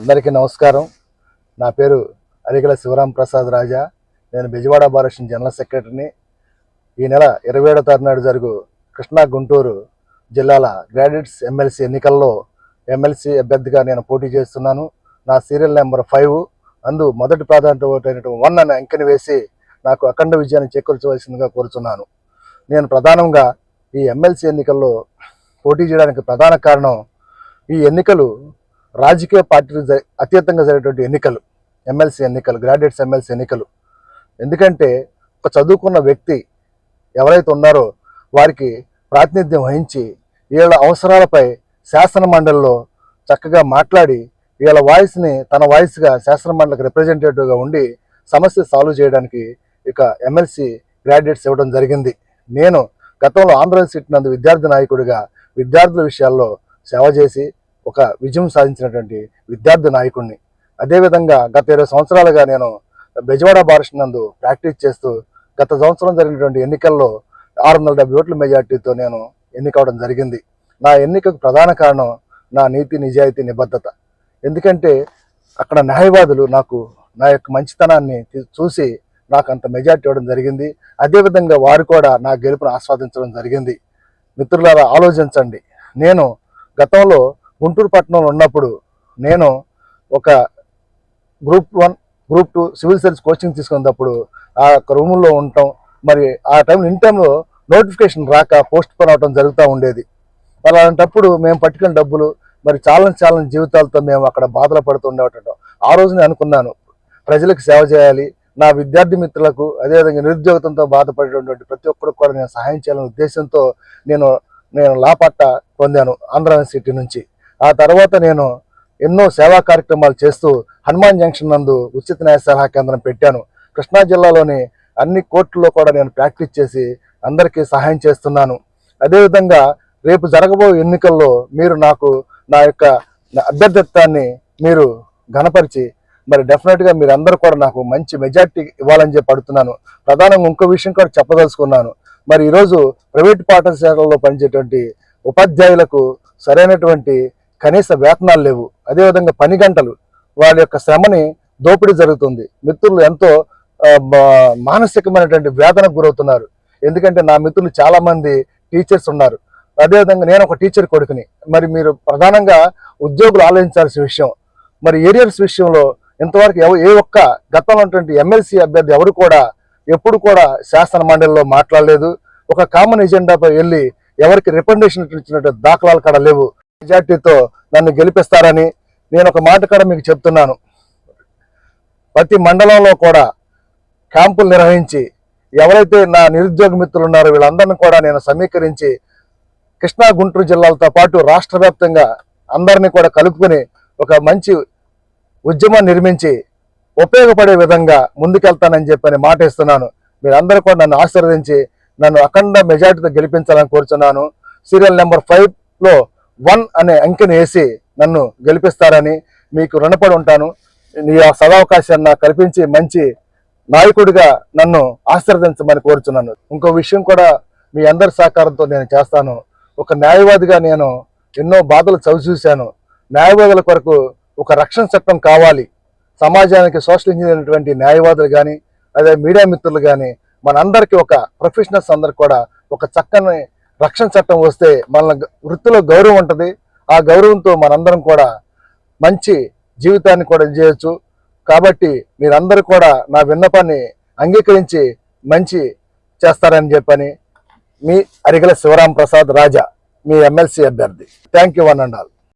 అందరికీ నమస్కారం. నా పేరు అరిగల శివరాం ప్రసాద్ రాజా. నేను బెజవాడ భారత జనరల్ సెక్రటరీని. ఈ నెల ఇరవై ఏడో తారీఖు నాడు జరుగు కృష్ణా గుంటూరు జిల్లాల గ్రాడ్యుయేట్స్ ఎమ్మెల్సీ ఎన్నికల్లో ఎమ్మెల్సీ అభ్యర్థిగా నేను పోటీ చేస్తున్నాను. నా సీరియల్ నెంబర్ ఫైవ్. అందు మొదటి ప్రాధాన్యత ఓటైనటువంటి వన్ అని అంకెని వేసి నాకు అఖండ విజయాన్ని చేకూర్చవలసిందిగా కోరుచున్నాను. నేను ప్రధానంగా ఈ ఎమ్మెల్సీ ఎన్నికల్లో పోటీ చేయడానికి ప్రధాన కారణం ఈ ఎన్నికలు రాజకీయ పార్టీలు జ- అతీతంగా జరిగేటువంటి ఎన్నికలు ఎమ్మెల్సీ ఎన్నికలు గ్రాడ్యుయేట్స్ ఎమ్మెల్సీ ఎన్నికలు. ఎందుకంటే ఒక చదువుకున్న వ్యక్తి ఎవరైతే ఉన్నారో వారికి ప్రాతినిధ్యం వహించి వీళ్ళ అవసరాలపై శాసన మండలిలో చక్కగా మాట్లాడి వీళ్ళ వాయిస్ని తన వాయిస్గా శాసన మండలికి రిప్రజెంటేటివ్గా ఉండి సమస్య సాల్వ్ చేయడానికి ఇక ఎమ్మెల్సీ గ్రాడ్యుయేట్స్ ఇవ్వడం జరిగింది. నేను గతంలో ఆంధ్రప్రదేశ్ సిటీ నందు విద్యార్థి నాయకుడిగా విద్యార్థుల విషయాల్లో సేవ చేసి ఒక విజయం సాధించినటువంటి విద్యార్థి నాయకుడిని అదేవిధంగా గత ఇరవై సంవత్సరాలుగా నేను బెజవాడ బారిస్ట్ నందు ప్రాక్టీస్ చేస్తూ గత సంవత్సరం జరిగినటువంటి ఎన్నికల్లో ఆరు వందల డెబ్బై ఓట్ల మెజార్టీతో నేను ఎన్నికవడం జరిగింది. నా ఎన్నికకు ప్రధాన కారణం నా నీతి నిజాయితీ నిబద్ధత. ఎందుకంటే అక్కడ న్యాయవాదులు నాకు నా యొక్క మంచితనాన్ని చూసి నాకు అంత మెజార్టీ ఇవ్వడం జరిగింది. అదేవిధంగా వారు కూడా నా గెలుపును ఆస్వాదించడం జరిగింది. మిత్రులారా ఆలోచించండి. నేను గతంలో గుంటూరు పట్టణంలో ఉన్నప్పుడు నేను ఒక group one group two civil service coaching తీసుకున్నప్పుడు ఆ యొక్క రూముల్లో ఉండటం మరి ఆ టైంలో ఇన్ టైంలో నోటిఫికేషన్ రాక పోస్ట్ పోన్ అవడం జరుగుతూ ఉండేది. అలాంటప్పుడు మేము పట్టుకున్న డబ్బులు మరి చాలా చాలా జీవితాలతో మేము అక్కడ బాధలు పడుతూ ఉండేటం ఆ రోజు నేను అనుకున్నాను ప్రజలకు సేవ చేయాలి నా విద్యార్థి మిత్రులకు అదేవిధంగా నిరుద్యోగంతో బాధపడేటువంటి ప్రతి ఒక్కరికి కూడా నేను సహాయం చేయాలనే ఉద్దేశంతో నేను నేను లాపట్ట పొందాను ఆంధ్ర యూనివర్సిటీ నుంచి. ఆ తర్వాత నేను ఎన్నో సేవా కార్యక్రమాలు చేస్తూ హనుమాన్ జంక్షన్ నందు ఉచిత న్యాయ సలహా కేంద్రం పెట్టాను. కృష్ణా జిల్లాలోని అన్ని కోర్టుల్లో కూడా నేను ప్రాక్టీస్ చేసి అందరికీ సహాయం చేస్తున్నాను. అదేవిధంగా రేపు జరగబోయే ఎన్నికల్లో మీరు నాకు నా యొక్క అభ్యర్థిత్వాన్ని మీరు ఘనపరిచి మరి డెఫినెట్గా మీరు అందరూ కూడా నాకు మంచి మెజార్టీ ఇవ్వాలని చెప్పి అడుగుతున్నాను. ప్రధానంగా ఇంకో విషయం కూడా చెప్పదలుచుకున్నాను. మరి ఈరోజు ప్రైవేట్ పాఠశాలల్లో పనిచేటువంటి ఉపాధ్యాయులకు సరైనటువంటి కనీస వేతనాలు లేవు. అదేవిధంగా పని గంటలు వాళ్ళ యొక్క శ్రమని దోపిడీ జరుగుతుంది. మిత్రులు ఎంతో మా- మానసికమైనటువంటి వేదనకు గురవుతున్నారు. ఎందుకంటే నా మిత్రులు చాలా మంది టీచర్స్ ఉన్నారు. అదేవిధంగా నేను ఒక టీచర్ కొడుకుని. మరి మీరు ప్రధానంగా ఉద్యోగులు ఆలోచించాల్సిన విషయం. మరి ఏరియర్స్ విషయంలో ఇంతవరకు ఎవ ఏ ఒక్క గతంలో ఉన్నటువంటి ఎమ్మెల్సీ అభ్యర్థి ఎవరు కూడా ఎప్పుడు కూడా శాసన మండలిలో మాట్లాడలేదు. ఒక కామన్ ఎజెండాపై వెళ్ళి ఎవరికి రికమెండేషన్ ఇచ్చినట్టు దాఖలాలు కూడా లేవు. మెజార్టీతో నన్ను గెలిపిస్తారని నేను ఒక మాట కూడా మీకు చెప్తున్నాను. ప్రతి మండలంలో కూడా క్యాంపులు నిర్వహించి ఎవరైతే నా నిరుద్యోగ మిత్రులు ఉన్నారో వీళ్ళందరినీ కూడా నేను సమీకరించి కృష్ణా గుంటూరు జిల్లాలతో పాటు రాష్ట్ర వ్యాప్తంగా అందరినీ కూడా కలుపుకొని ఒక మంచి ఉద్యమం నిర్మించి ఉపయోగపడే విధంగా ముందుకెళ్తానని చెప్పని మాట ఇస్తున్నాను. మీరందరూ కూడా నన్ను ఆశీర్వదించి నన్ను అఖండ మెజార్టీతో గెలిపించాలని కోరుచున్నాను. సీరియల్ నెంబర్ ఫైవ్లో వన్ అనే అంకెను వేసి నన్ను గెలిపిస్తారని మీకు రుణపడి ఉంటాను. ఈ సదావకాశాన్ని నాకు కల్పించి మంచి నాయకుడిగా నన్ను ఆశీర్వదించమని కోరుచున్నాను. ఇంకో విషయం కూడా మీ అందరి సహకారంతో నేను చేస్తాను. ఒక న్యాయవాదిగా నేను ఎన్నో బాధలు చవిచూశాను. న్యాయవాదుల కొరకు ఒక రక్షణ చట్టం కావాలి. సమాజానికి సోషల్ ఇంజనీర్ న్యాయవాదులు కానీ అదే మీడియా మిత్రులు కానీ మనందరికీ ఒక ప్రొఫెషనల్స్ అందరికి కూడా ఒక చక్కని రక్షణ చట్టం వస్తే మన వృత్తిలో గౌరవం ఉంటుంది. ఆ గౌరవంతో మనందరం కూడా మంచి జీవితాన్ని కూడా చేయొచ్చు. కాబట్టి మీరందరూ కూడా నా విన్నపాన్ని అంగీకరించి మంచి చేస్తారని చెప్పని మీ అరిగల శివరాం ప్రసాద్ రాజా మీ ఎమ్మెల్సీ అభ్యర్థి. Thank you one and all.